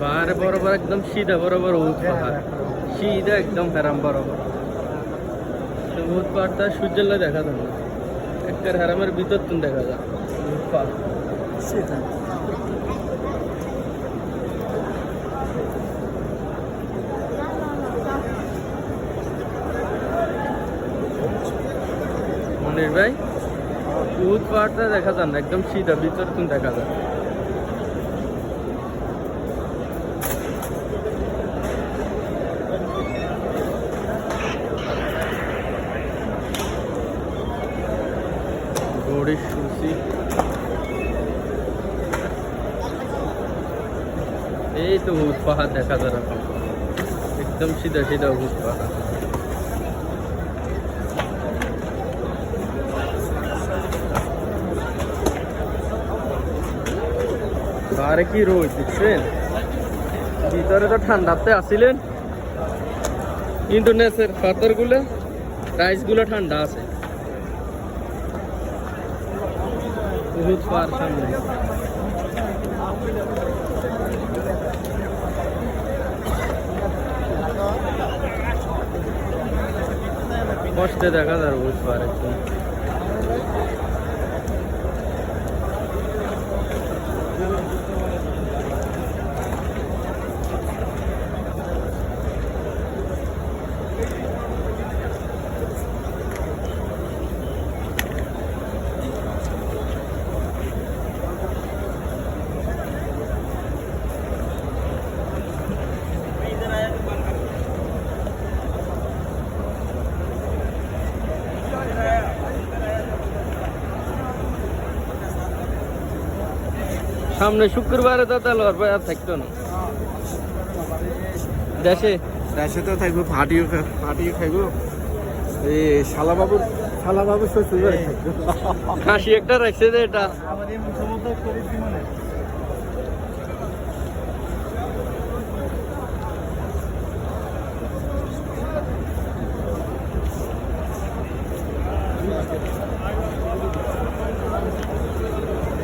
বাহারে বরাবর একদম সিধা বরাবর উঠ পাহাড়। সিধা একদম হেরাম বরাবর। উঠ পাহাড়টা সূর্যের দেখা যায় না। একটা হেরামের ভিতর তুমি দেখা যায়। উঠ পাহাড়। মনির ভাই উঠ পাহাড়টা দেখা যায় না। একদম সিধা ভিতর তুমি দেখা যায়। গড়ির সুসি এই তো উঠ পাহাড় দেখা যায় একদম সিধা সিধা উঠ পাহাড়। আরে কি রোদ দেখছেন? ভিতরে তো ঠান্ডাতে আসিলেন ইন্ডোনেশিয়ার পাথরগুলো রাইসগুলো ঠান্ডা আছে। বহুত পাওয়ার সামনে। কষ্টে দেখা যার বহুত পার একদম। সামনে শুক্রবারে তো তাহলে আর আর থাকতো না। দেশে? দেশে তো থাকব ফাটিও ফাটিও খাইবো। এই শালাবাবুর শালাবাবু শ্বশুর বাড়ি একটা রাখছে এটা।